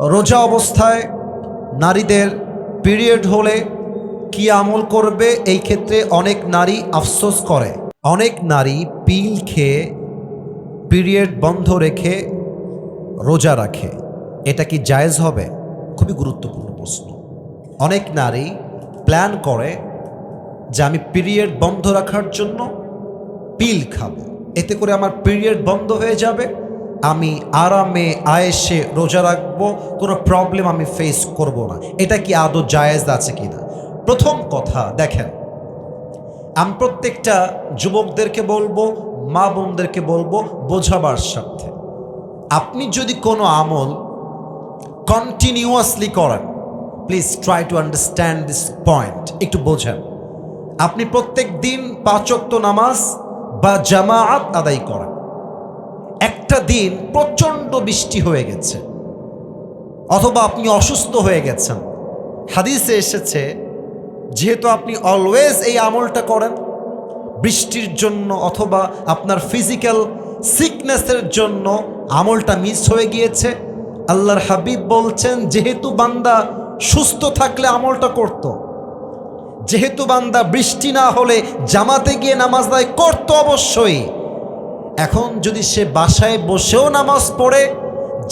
রোজা অবস্থায় নারীদের পিরিয়ড হলে কি আমল করবে? এই ক্ষেত্রে অনেক নারী আফসোস করে। অনেক নারী পিল খেয়ে পিরিয়ড বন্ধ রেখে রোজা রাখে। এটা কি জায়েজ হবে? খুবই গুরুত্বপূর্ণ প্রশ্ন। অনেক নারী প্ল্যান করে যে আমি পিরিয়ড বন্ধ রাখার জন্য পিল খাব। এতে করে আমার পিরিয়ড বন্ধ হয়ে যাবে। আমি আরামে আয়েসে রোজা রাখব, কোনো প্রবলেম আমি ফেস করব না। এটা কি আদৌ জায়েজ আছে কিনা? প্রথম কথা, দেখেন, আমি প্রত্যেকটা যুবকদেরকে বলব, মা বোনদেরকে বলব, বোঝাবার স্বার্থে। আপনি যদি কোনো আমল কন্টিনিউয়াসলি করেন please try to understand this point একটু বোঝেন। আপনি প্রত্যেক দিন পাঁচক্ত নামাজ বা জামাআত আদায় করেন। একটা দিন প্রচণ্ড বৃষ্টি হয়ে গেছে, অথবা আপনি অসুস্থ হয়ে গেছেন হাদিসে এসেছে, যেহেতু আপনি অলওয়েজ এই আমলটা করেন, বৃষ্টির জন্য অথবা আপনার ফিজিক্যাল সিকনেসের জন্য আমলটা মিস হয়ে গিয়েছে, আল্লাহর হাবিব বলছেন, যেহেতু বান্দা সুস্থ থাকলে আমলটা করত। যেহেতু বান্দা বৃষ্টি না হলে জামাতে গিয়ে নামাজ আদায় করতো অবশ্যই এখন যদি সে বাসায় বসেও নামাজ পড়ে,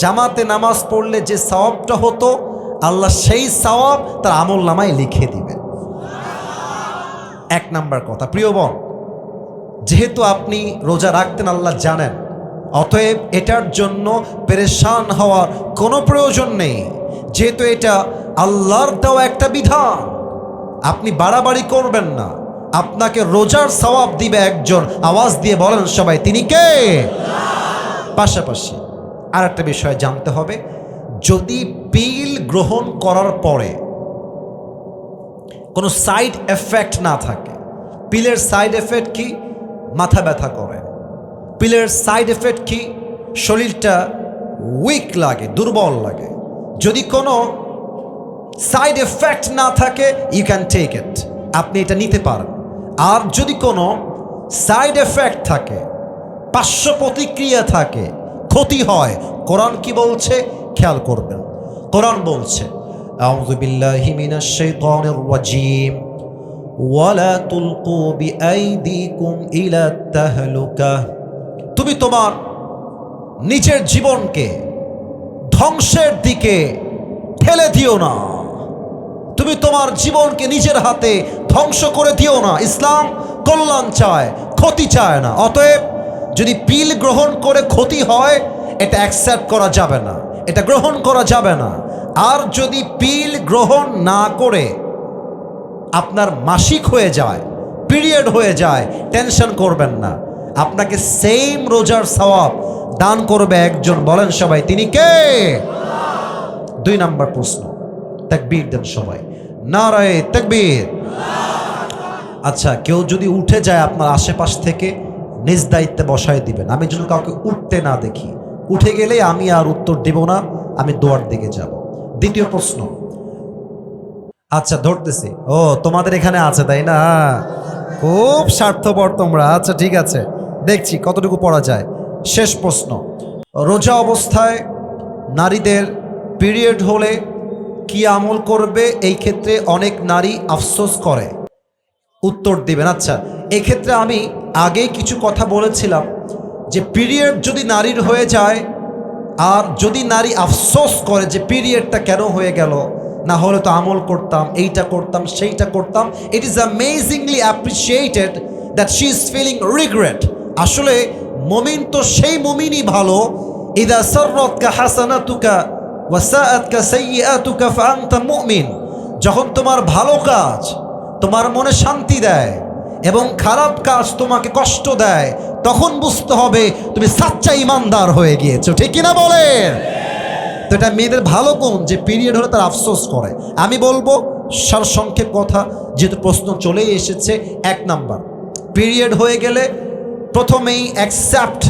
জামাতে নামাজ পড়লে যে সওয়াবটা হতো, আল্লাহ সেই সওয়াব তার আমল নামায় লিখে দিবেন এক নাম্বার কথা, প্রিয় বোন, যেহেতু আপনি রোজা রাখতেন, আল্লাহ জানেন, অতএব এটার জন্য পেরেশান হওয়ার কোনো প্রয়োজন নেই। যেহেতু এটা আল্লাহর দেওয়া একটা বিধান, আপনি বাড়াবাড়ি করবেন না। আপনাকে রোজার সওয়াব দিবে একজন। আওয়াজ দিয়ে বলেন সবাই, তিনি কে? পাশাপাশি আর একটা বিষয় জানতে হবে, যদি পিল গ্রহণ করার পরে কোনো সাইড এফেক্ট না থাকে, পিলের সাইড এফেক্ট কি? মাথা ব্যথা করে। পিলের সাইড এফেক্ট কি? শরীরটা উইক লাগে, দুর্বল লাগে। যদি কোনো সাইড এফেক্ট না থাকে ইউ ক্যান টেক ইট আপনি এটা নিতে পারেন। আর যদি কোনো সাইড এফেক্ট থাকে, পার্শ্ব প্রতিক্রিয়া থাকে, ক্ষতি হয়, কোরআন কি বলছে? খেয়াল করবেন। কোরআন বলছে তুমি তোমার নিজের জীবনকে ধ্বংসের দিকে ঠেলে দিও না। তুমি তোমার জীবনকে নিজের হাতে ধ্বংস করে দিও না। ইসলাম কল্যাণ চায়, ক্ষতি চায় না। অতএব যদি পিল গ্রহণ করে ক্ষতি হয়, এটা অ্যাকসেপ্ট করা যাবে না। এটা গ্রহণ করা যাবে না। আর যদি পিল গ্রহণ না করে আপনার মাসিক হয়ে যায়, পিরিয়ড হয়ে যায়, টেনশন করবেন না। আপনাকে সেম রোজার সওয়াব দান করবে একজন। বলেন সবাই, তিনি কে? দুই নাম্বার প্রশ্ন। তাকবীর দেন সবাই। নারায় তাকবীর। আচ্ছা কেউ যদি উঠে যায় আপনার আশেপাশ থেকে, নিজ দায়িত্বে বসায় দিবেন। আমি যেন কাউকে উঠতে না দেখি, উঠে গেলে আমি আর উত্তর দেব না, আমি দোয়ার দিকে যাব। দ্বিতীয় প্রশ্ন। আচ্ছা ধরতেছি। ও, তোমাদের এখানে আছে, তাই না? খুব স্বার্থপর তোমরা। আচ্ছা ঠিক আছে। দেখছি কতটুকু পড়া যায়। শেষ প্রশ্ন। রোজা অবস্থায় নারীদের পিরিয়ড হলে কি আমল করবে, এই ক্ষেত্রে অনেক নারী আফসোস করে। উত্তর দিবেন আচ্ছা এক্ষেত্রে আমি আগেই কিছু কথা বলেছিলাম যে পিরিয়ড যদি নারীর হয়ে যায়, আর যদি নারী আফসোস করে যে পিরিয়ডটা কেন হয়ে গেল, না হলে তো আমল করতাম, এইটা করতাম, সেইটা করতাম it is amazingly appreciated that she is feeling regret আসলে মমিন তো সেই মমিনই ভালো, ইদা সররতকা হাসানাতুকা যখন তোমার ভালো কাজ তোমার মনে শান্তি দেয় এবং খারাপ কাজ তোমাকে কষ্ট দেয়, তখন বুঝতে হবে তুমি সাচ্চা ইমানদার হয়ে গিয়েছো। ঠিক কিনা বলেন তো এটা মেয়েদের ভালো গুণ যে পিরিয়ড হলে তার আফসোস করে। আমি বলব, সারসংক্ষেপ কথা, যেহেতু প্রশ্ন চলেই এসেছে, এক নাম্বার। পিরিয়ড হয়ে গেলে প্রথমেই accept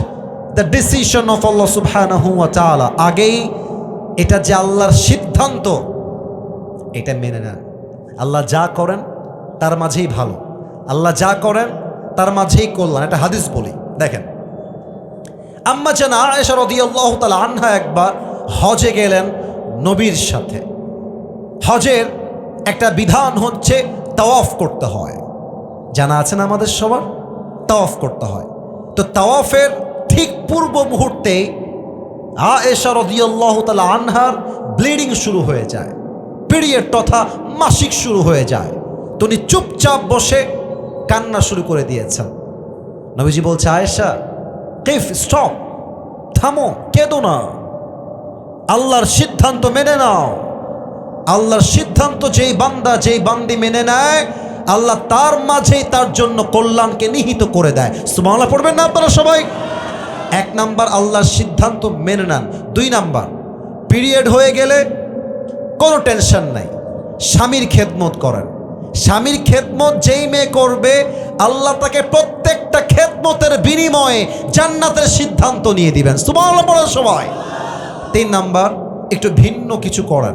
the decision of Allah সুবহানাহু ওয়া তাআলা আগেই এটা যে আল্লাহর সিদ্ধান্ত, এটা মেনে নেন। আল্লাহ যা করেন, তার মাঝেই ভালো। আল্লাহ যা করেন, তার মাঝেই কল্যাণ। এটা হাদিস বলি, দেখেন। আম্মা যেন আয়েশা রদিয়াল্লাহ তালা আনহা একবার হজে গেলেন নবীর সাথে। হজের একটা বিধান হচ্ছে তাওয়াফ করতে হয়। জানা আছে না আমাদের সবার? তাওয়াফ করতে হয়। তো তাওয়াফের ঠিক পূর্ব মুহূর্তে আয়েশা রদিয়াল্লাহ তালা আনহার ব্লিডিং শুরু হয়ে যায়। পিরিয়ড তথা মাসিক শুরু হয়ে যায়। তো উনি চুপচাপ বসে কান্না শুরু করে দিয়েছেন। নবীজি বলছে, আয়েশা, কেফ, স্টপ। থামো, কেঁদো না। আল্লাহর সিদ্ধান্ত মেনে নাও। আল্লাহর সিদ্ধান্ত যেই বান্দা যেই বান্দি মেনে নেয়, আল্লাহ তার মাঝেই তার জন্য কল্যাণকে নিহিত করে দেয়। সুমালা পড়বেন না আপনারা সবাই? এক নাম্বার আল্লাহর সিদ্ধান্ত মেনে নেন। দুই নাম্বার পিরিয়ড হয়ে গেলে কোনো টেনশন নাই। স্বামীর খেদমত করেন। স্বামীর খেদমত যেই মেয়ে করবে, আল্লাহ তাকে প্রত্যেকটা খেদমতের বিনিময়ে জান্নাতের সিদ্ধান্ত নিয়ে দিবেন। সুমালা পড়েন সবাই। তিন নাম্বার, একটু ভিন্ন কিছু করেন।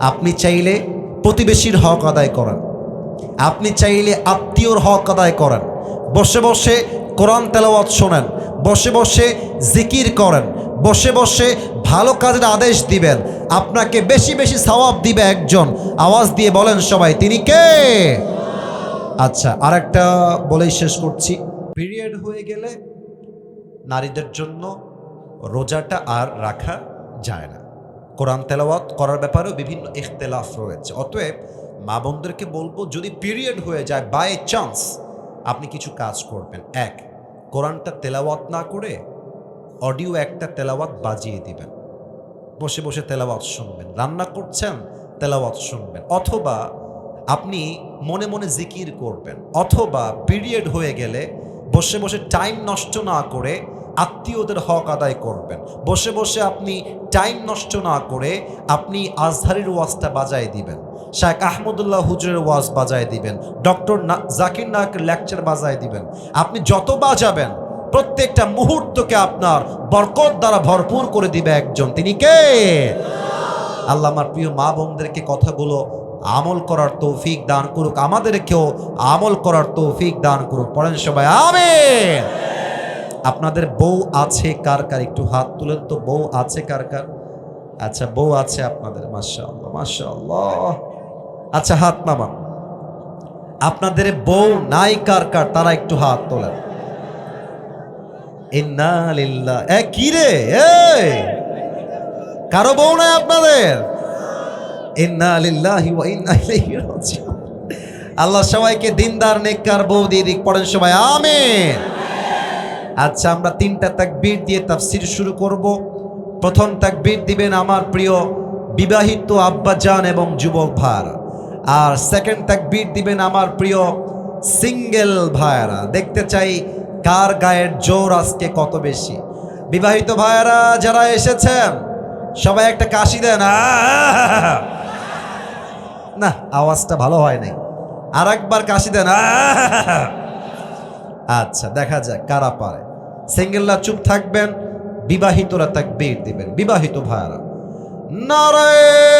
আপনি চাইলে প্রতিবেশীর হক আদায় করেন। আপনি চাইলে আত্মীয়র হক আদায় করেন। বসে বসে কোরআন তেলাওয়াত শোনেন। বসে বসে জিকির করেন, বসে বসে ভালো কাজের আদেশ দিবেন, আপনাকে বেশি বেশি সওয়াব দিবে একজন, আওয়াজ দিয়ে বলেন সবাই, তিনি কে? আচ্ছা আর একটা বলেই শেষ করছি। পিরিয়ড হয়ে গেলে নারীদের জন্য রোজাটা আর রাখা যায় না। কোরআন তেলাওয়াত করার ব্যাপারেও বিভিন্ন ইখতলাফ রয়েছে। অতএব মা বোনদেরকে বলব, যদি পিরিয়ড হয়ে যায় বাই চান্স আপনি কিছু কাজ করবেন। এক কোরআনটা তেলাওয়াত না করে অডিও একটা তেলাওয়াত বাজিয়ে দিবেন। বসে বসে তেলাওয়াত শুনবেন। রান্না করছেন, তেলাওয়াত শুনবেন। অথবা আপনি মনে মনে জিকির করবেন। অথবা পিরিয়ড হয়ে গেলে বসে বসে টাইম নষ্ট না করে আত্মীয়দের হক আদায় করবেন। বসে বসে আপনি টাইম নষ্ট না করে আপনি আজহারের ওয়াজটা বাজায় দিবেন। শায়েখ আহমদুল্লাহ হুজুরের ওয়াজ বাজায় দিবেন। ডক্টর জাকির নায়কের লেকচার বাজায় দিবেন। আপনি যত বাজাবেন, প্রত্যেকটা মুহূর্তকে আপনার বরকত দ্বারা ভরপুর করে দিবে একজন। তিনি কে? আল্লাহ আমার প্রিয় মা বোনদেরকে কথাগুলো আমল করার তৌফিক দান করুক, আমাদেরকেও আমল করার তৌফিক দান করুক। পড়েন সবাই আমি আপনাদের বউ আছে কার কার? একটু হাত তুলেন তো, বউ আছে কার কার? আচ্ছা বউ আছে আপনাদের মাসা আল্লাহ মাসা আল্লাহ আচ্ছা হাত নামা আপনাদের বউ নাই কার কার, তারা একটু হাত তোলেন। কি রে? কারও বউ নাই আপনাদের? আল্লাহ সবাইকে দিনদার, নেককার, বউ দিয়ে দিক, পড়েন সবাই, আমিন। আচ্ছা আমরা তিনটা তাকবীর দিয়ে তাফসীর শুরু করব। প্রথম তাকবীর দিবেন আমার প্রিয় বিবাহিত আব্বাজান এবং যুবক ভাইরা। আর সেকেন্ড তাকবীর দিবেন আমার প্রিয় সিঙ্গেল ভাইরা দেখতে চাই কার গায়ের জোর আজকে কত বেশি। বিবাহিত ভাইয়েরা, যারা এসেছেন, সবাই একটা কাশি দেন! না, আওয়াজটা ভালো হয় নাই। আর একবার কাশি দেন! আচ্ছা দেখা যাক কারা পারে। সিঙ্গেলরা চুপ থাকবেন, বিবাহিতরা তাকবীর দিবেন। বিবাহিত ভাইয়ারা। নারায়